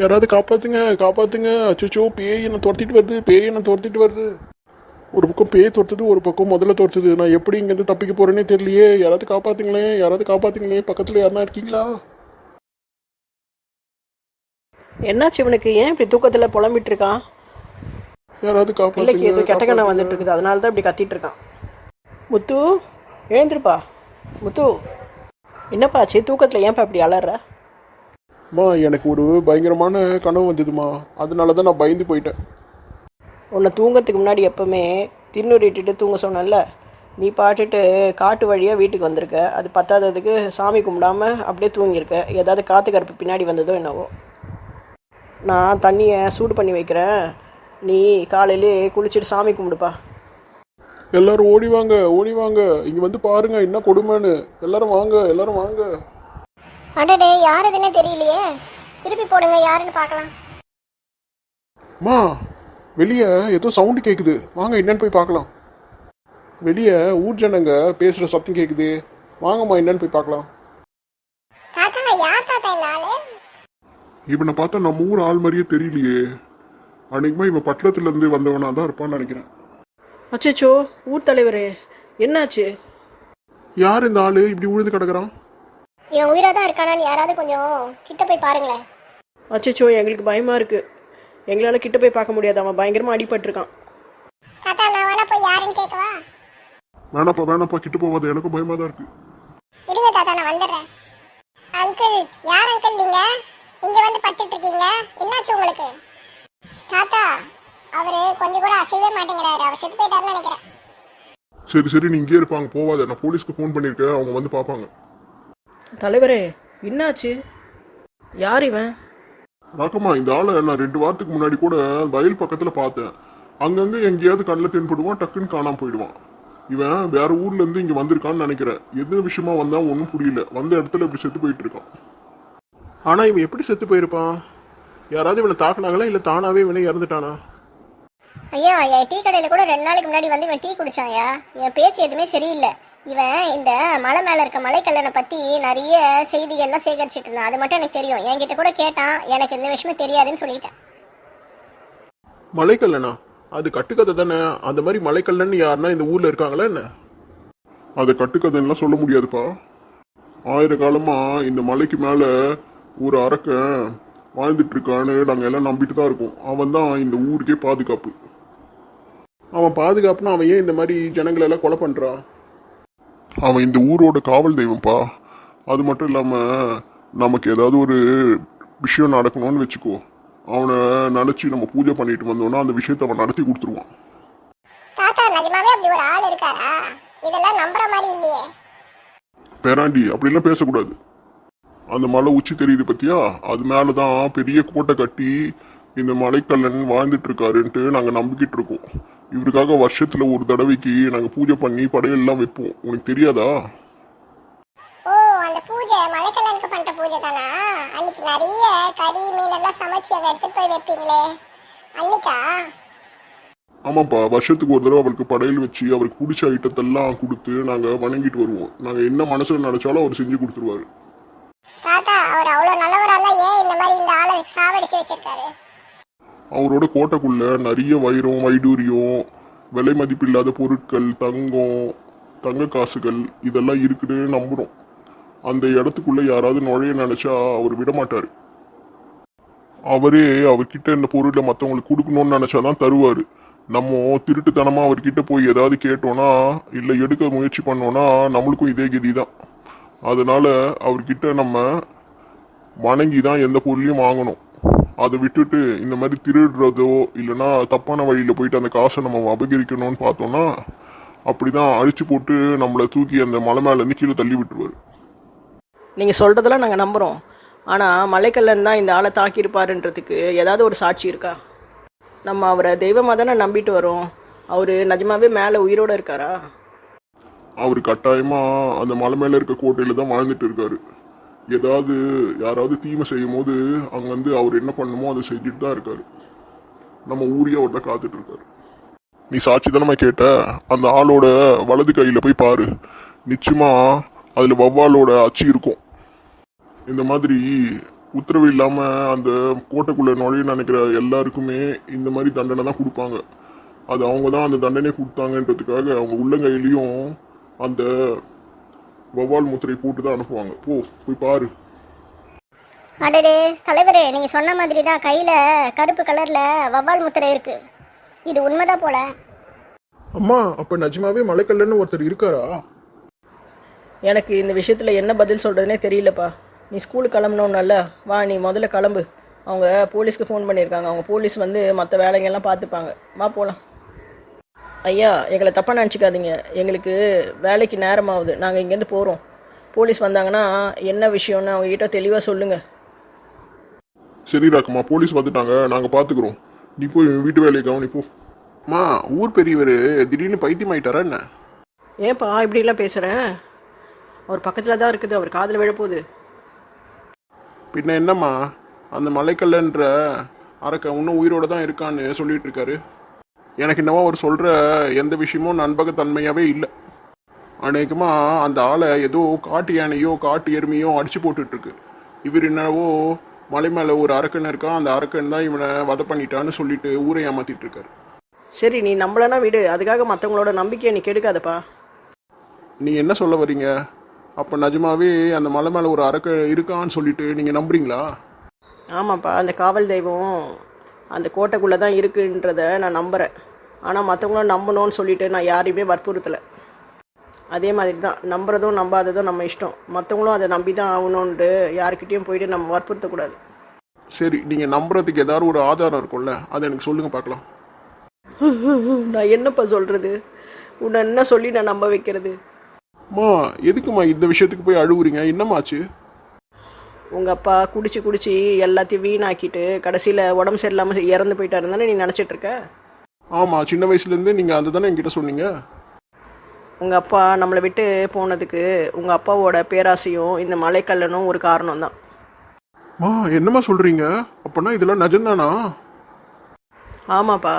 யாராவது காப்பாத்துங்க காப்பாத்துங்க. அச்சோ பேய் என்ன துரத்திட்டு வருது பேய் என்ன துரத்திட்டு வருது. ஒரு பக்கம் பேய் துரத்துது ஒரு பக்கம் முதல்ல துரத்துது. நான் எப்படி இங்கேருந்து தப்பிக்க போறேனே தெரியலையே. யாராவது காப்பாத்துங்களேன் யாராவது காப்பாத்துங்களேன் பக்கத்துல யாருனா இருக்கீங்களா? என்னாச்சு இவனுக்கு? ஏன் இப்படி தூக்கத்தில் புலம்பிட்டு இருக்கான்? யாராவது பிள்ளைக்கு ஏதோ கெட்ட கண்ணம் காப்பாத்துங்க. வந்துட்டு இருக்குது. அதனால தான் இப்படி கத்திட்டு இருக்கான். முத்து எழுந்திருப்பா. முத்து என்னப்பா ஆச்சு? தூக்கத்தில் ஏன்ப்பா இப்படி அலற? அம்மா எனக்கு ஒரு பயங்கரமான கனவு வந்ததுமா அதனால தான் நான் பயந்து போயிட்டேன். உன்னை தூங்கறதுக்கு முன்னாடி எப்பவுமே திருநூறிட்டுட்டு தூங்க சொன்னேன்ல. நீ பாட்டுட்டு காட்டு வழியாக வீட்டுக்கு வந்திருக்க. அது பத்தாததுக்கு சாமி கும்பிடாம அப்படியே தூங்கியிருக்க. ஏதாவது காற்று கருப்பு பின்னாடி வந்ததோ என்னவோ. நான் தண்ணியை சூடு பண்ணி வைக்கிறேன். நீ காலையிலே குளிச்சுட்டு சாமி கும்பிடுப்பா. எல்லாரும் ஓடி வாங்க ஓடி வாங்க. இங்க வந்து பாருங்க என்ன கொடுமைன்னு. எல்லாரும் வாங்க எல்லாரும் வாங்க. அடடே யார் அதுன்னே தெரியலையே. திருப்பி போடுங்க யாருன்னு பார்க்கலாம். அம்மா வெளியே ஏதோ சவுண்டு கேட்குது வாங்க என்னன்னு போய் பார்க்கலாம். வெளியே ஊர் ஜனங்க பேசுகிற சத்தம் கேட்குது வாங்கம்மா என்னன்னு போய் பார்க்கலாம். தாத்தா யார் தாத்தா இந்த ஆளு? இவனை பார்த்தா நம்ம ஊர் ஆள் மாதிரியே தெரியலையே. அன்னைக்குமா இவன் பட்டணத்துல இருந்து வந்தவனா தான் இருப்பான்னு நினைக்கிறேன். அச்சச்சோ ஊர் தலைவரே என்னாச்சு? யார் இந்த ஆளு? இப்படி உழுந்து கிடக்குறான். இவன் உயிரா தான் இருக்கானான்னு யாராவது கொஞ்சம் கிட்ட போய் பாருங்களேன். அச்சச்சோ எங்களுக்கு பயமாக இருக்குது எங்களால் கிட்ட போய் பார்க்க முடியாது. அவன் பயங்கரமாக அடிபட்டிருக்கான். தாத்தா நான் வேணா போய் யாருன்னு கேட்கவா வேணாப்பா வேணாப்பா கிட்ட போவாத. எனக்கும் பயமா தான் இருக்கு. இருங்க தாத்தா நான் வந்துடுறேன். அங்கிள் யார் அங்கிள் நீங்க? இங்க வந்து படுத்துட்டு இருக்கீங்க என்னாச்சு உங்களுக்கு? தாத்தா அவரு கொஞ்சம் கூட அசையவே மாட்டேங்கிறாரு. அவர் செத்து போயிட்டாருன்னு நினைக்கிறேன். சரி சரி நீ இங்கே இருப்பாங்க. போவாத. நான் போலீஸ்க்கு ஃபோன் பண்ணியிருக்கேன். அவங்க வந்து பார்ப்பாங்க. தலைவரே என்னாச்சு? யார் இவன்? ராக்கம்மா இந்த ஆளை நான் ரெண்டு வாரத்துக்கு முன்னாடி கூட வயல் பக்கத்தில் பார்த்தேன். அங்கங்கே எங்கேயாவது கண்ணில் தென்படுவான் டக்குன்னு காணாம போயிடுவான். இவன் வேற ஊர்ல இருந்து இங்க வந்திருக்கான்னு நினைக்கிறேன். எது விஷயமா வந்தா ஒன்றும் புரியல. வந்த இடத்துல இப்படி செத்து போயிட்டு இருக்கான். ஆனா இவன் எப்படி செத்து போயிருப்பான்? யாராவது இவனை தாக்குனாங்களா இல்ல தானாவே இவனே இறந்துட்டானா? ஐயா என் டீ கடையில் கூட ரெண்டு நாளைக்கு முன்னாடி வந்து இவன் டீ குடிச்சான்யா இவன் பேச்சு எதுவுமே சரியில்லை. இவன் இந்த மலை மேலே இருக்க மலைக்கல்லனை பற்றி நிறைய செய்திகள்லாம் சேகரிச்சிட்டு இருந்தான். அது மட்டும் எனக்கு தெரியும். என்கிட்ட கூட கேட்டான். எனக்கு இந்த விஷயமே தெரியாதுன்னு சொல்லிட்டேன். மலைக்கல்லனா? அது கட்டுக்கதை தானே. அந்த மாதிரி மலைக்கல்லன்னு யாருன்னா இந்த ஊர்ல இருக்காங்களா என்ன? அதை கட்டுக்கதைலாம் சொல்ல முடியாதுப்பா. ஆயிர காலமா இந்த மலைக்கு மேல ஒரு அரக்கன் வாழ்ந்துட்டு இருக்கான்னு நாங்க எல்லாம் நம்பிட்டு தான் இருக்கோம். அவன் தான் இந்த ஊருக்கே பாதுகாப்பு. அவன் பாதுகாப்புனா அவன் ஏன் இந்த மாதிரி ஜனங்களை எல்லாம் கொலை பண்றான் அவன் இந்த ஊரோட காவல் தெய்வம்ப்பா அது மட்டும் இல்லாம நமக்கு ஏதாவது ஒரு விஷயம் நடக்கணும்னு வச்சுக்கோ. அவனை நினைச்சு நம்ம பூஜை பண்ணிட்டு வந்தோம்னா அந்த விஷயத்தை அவன் நடத்தி கொடுத்துருவான். தாத்தா நிஜமாவே அப்படி ஒரு ஆள் இருக்காரா? இதெல்லாம் நம்புற மாதிரி இல்லையே. பேராண்டி அப்படிலாம் பேசக்கூடாது. அந்த மலை உச்சி தெரியுது பத்தியா? அது மேலே தான் பெரிய கோட்டை கட்டி இந்த மலைக்கல்லன் வாழ்ந்துட்டு இருக்காருன்ட்டு நாங்கள் நம்பிக்கிட்டு இருக்கோம். இவருக்காக வருஷத்துல ஒரு தடவைக்கு நாங்கள் பூஜை பண்ணி படையெல்லாம் வைப்போம். உனக்கு தெரியாதா? ஓ அந்த பூஜை மலைக்கல்லனுக்கு பண்ற பூஜை தானா? அன்னைக்கு நிறைய கறி மீன் எல்லாம் சமைச்சு அதை எடுத்துட்டு போய் வைப்பீங்களே. அன்னைக்கா? ஆமாப்பா வருஷத்துக்கு ஒரு தடவை அவருக்கு படையல் வச்சு அவருக்கு பிடிச்ச ஐட்டத்தெல்லாம் கொடுத்து நாங்கள் வணங்கிட்டு வருவோம். நாங்கள் என்ன மனசில் நினைச்சாலும் அவர் செஞ்சு கொடுத்துருவாரு. தாத்தா அவர் அவ்வளவு நல்லவரா இருந்தா ஏன் இந்த மாதிரி இந்த ஆளை சாவடிச்சு வச்சிருக்காரு? அவரோட கோட்டைக்குள்ள நிறைய வைரம் வைடூரியம் விலை மதிப்பில்லாத பொருட்கள் தங்கம் தங்க காசுகள் இதெல்லாம் இருக்குன்னு நம்புகிறோம் அந்த இடத்துக்குள்ளே யாராவது நுழைய நினச்சா அவர் விடமாட்டார் அவரே அவர்கிட்ட இந்த பொருளை மற்றவங்களுக்கு கொடுக்கணும்னு நினைச்சாதான் தருவார். நம்ம திருட்டுத்தனமாக அவர்கிட்ட போய் ஏதாவது கேட்டோன்னா இல்லை எடுக்க முயற்சி பண்ணோன்னா நம்மளுக்கும் இதே கதி தான் அதனால் அவர்கிட்ட நம்ம வணங்கி தான் எந்த பொருளையும் வாங்கணும். அதை விட்டுட்டு இந்த மாதிரி திருடுறதோ இல்லைன்னா தப்பான வழியில் போயிட்டு அந்த காசை நம்ம அபகரிக்கணும்னு பார்த்தோம்னா அப்படிதான் அழிச்சு போட்டு நம்மளை தூக்கி அந்த மலை மேலேருந்து கீழே தள்ளி விட்டுருவாரு. நீங்கள் சொல்கிறதெல்லாம் நாங்கள் நம்புகிறோம் ஆனால் மலைக்கல்லன் தான் இந்த ஆளை தாக்கியிருப்பாருன்றதுக்கு ஏதாவது ஒரு சாட்சி இருக்கா? நம்ம அவரை தெய்வமாக தானே நம்பிட்டு வரோம். அவர் நிஜமாவே மேலே உயிரோடு இருக்காரா? அவர் கட்டாயமா அந்த மலை மேல இருக்க கோட்டையில தான் வாழ்ந்துட்டு இருக்காரு. ஏதாவது யாராவது தீமை செய்யும் போது அங்கே வந்து அவர் என்ன பண்ணுமோ அதை செஞ்சுட்டு தான் இருக்காரு. நம்ம ஊரே அவர்கிட்ட காத்துட்டு இருக்காரு. நீ சாட்சி தானே கேட்ட? அந்த ஆளோட வலது கையில் போய் பாரு. நிச்சயமா அதில் வவ்வாலோட அச்சு இருக்கும். இந்த மாதிரி உத்தரவு இல்லாமல் அந்த கோட்டைக்குள்ளே நுழைய நினைக்கிற எல்லாருக்குமே இந்த மாதிரி தண்டனை தான் கொடுப்பாங்க. அது அவங்க தான் அந்த தண்டனை கொடுத்தாங்கன்றதுக்காக அவங்க உள்ளங்கையிலையும் அந்த வவ்வால் முத்திரை போட்டு தான் அனுப்புவாங்க. போ போய் பாரு. அடடே தலைவரே நீங்கள் சொன்ன மாதிரி தான் கையில் கருப்பு கலரில் வவ்வால் முத்திரை இருக்குது இது உண்மைதான் போல. அம்மா அப்ப நிஜமாவே மலைக்கல்லன்னு ஒருத்தர் இருக்காரா? எனக்கு இந்த விஷயத்தில் என்ன பதில் சொல்கிறதுனே தெரியலப்பா. நீ ஸ்கூலுக்கு கிளம்பணும்னல்ல வா நீ முதல்ல கிளம்பு. அவங்க போலீஸ்க்கு ஃபோன் பண்ணியிருக்காங்க. அவங்க போலீஸ் வந்து மற்ற வேலைங்கெல்லாம் பார்த்துப்பாங்க. வா போகலாம் ஐயா எங்களை தப்பாக நினச்சிக்காதீங்க. எங்களுக்கு வேலைக்கு நேரமாகுது. நாங்கள் இங்கேருந்து போகிறோம் போலீஸ் வந்தாங்கன்னா என்ன விஷயம்னு அவங்ககிட்ட தெளிவாக சொல்லுங்கள் சரி ராக்கம்மா. போலீஸ் வந்துட்டாங்க. நாங்கள் பார்த்துக்குறோம் நீ போய் வீட்டு வேலையை கவனி போ. அம்மா ஊர் பெரியவர் திடீர்னு பைத்தியம் ஆயிட்டாரா என்ன? ஏன்ப்பா இப்படிலாம் பேசுகிற அவர் பக்கத்தில் தான் இருக்குது. அவர் காதில் விழப்போகுது பின்ன என்னம்மா? அந்த மலைக்கல்லன்ற அரக்க இன்னும் உயிரோட தான் இருக்கான்னு சொல்லிட்டு இருக்காரு. எனக்கு என்னவோ அவர் சொல்ற எந்த விஷயமும் நண்பகத்தன்மையாவே இல்லை. அநேகமாக அந்த ஆளை ஏதோ காட்டு யானையோ காட்டு எருமையோ அடிச்சு போட்டுட்டு இருக்கு இவர் என்னவோ மலை மேலே ஒரு அரக்கன் இருக்கான் அந்த அரக்கன் தான் இவனை வதை பண்ணிட்டான்னு சொல்லிட்டு ஊரை ஏமாத்திட்டு இருக்காரு சரி நீ நம்மளனா விடு. அதுக்காக மற்றவங்களோட நம்பிக்கையை நீ கெடுக்காதப்பா. நீ என்ன சொல்ல வர்றீங்க அப்போ நிஜமாவே அந்த மலை மேலே ஒரு அரக்க இருக்கான்னு சொல்லிட்டு நீங்கள் நம்புறீங்களா? ஆமாப்பா அந்த காவல் தெய்வம் அந்த கோட்டைக்குள்ளே தான் இருக்குன்றத நான் நம்புகிறேன் ஆனால் மற்றவங்களும் நம்பணும்னு சொல்லிட்டு நான் யாரையுமே வற்புறுத்தலை. அதே மாதிரி தான் நம்புறதும் நம்பாததும் நம்ம இஷ்டம். மற்றவங்களும் அதை நம்பி தான் ஆகணுன்ட்டு யாருக்கிட்டேயும் போயிட்டு நம்ம வற்புறுத்தக்கூடாது. சரி நீங்கள் நம்புறதுக்கு ஏதாவது ஒரு ஆதாரம் இருக்கும்ல அதை எனக்கு சொல்லுங்கள் பார்க்கலாம். நான் என்னப்பா சொல்கிறது உன்னை என்ன சொல்லி நான் நம்ப வைக்கிறது? அம்மா எதுக்கும்மா இந்த விஷயத்துக்கு போய் அழுவுறீங்க? என்னமாச்சு? உங்கள் அப்பா குடிச்சு குடிச்சு எல்லாத்தையும் வீணாக்கிட்டு கடைசியில் உடம்பு சரியில்லாமல் இறந்து போயிட்டாருன்னு தானே நீ நினச்சிட்டு இருக்க? ஆமாம் சின்ன வயசுலேருந்தே நீங்கள் அதை தானே என்கிட்ட சொன்னீங்க? உங்கள் அப்பா நம்மளை விட்டு போனதுக்கு உங்கள் அப்பாவோட பேராசையும் இந்த மலைக்கல்லனும் ஒரு காரணம் தான் அம்மா என்னம்மா சொல்கிறீங்க அப்போனா இதெல்லாம் நிஜம்தானா ஆமாப்பா.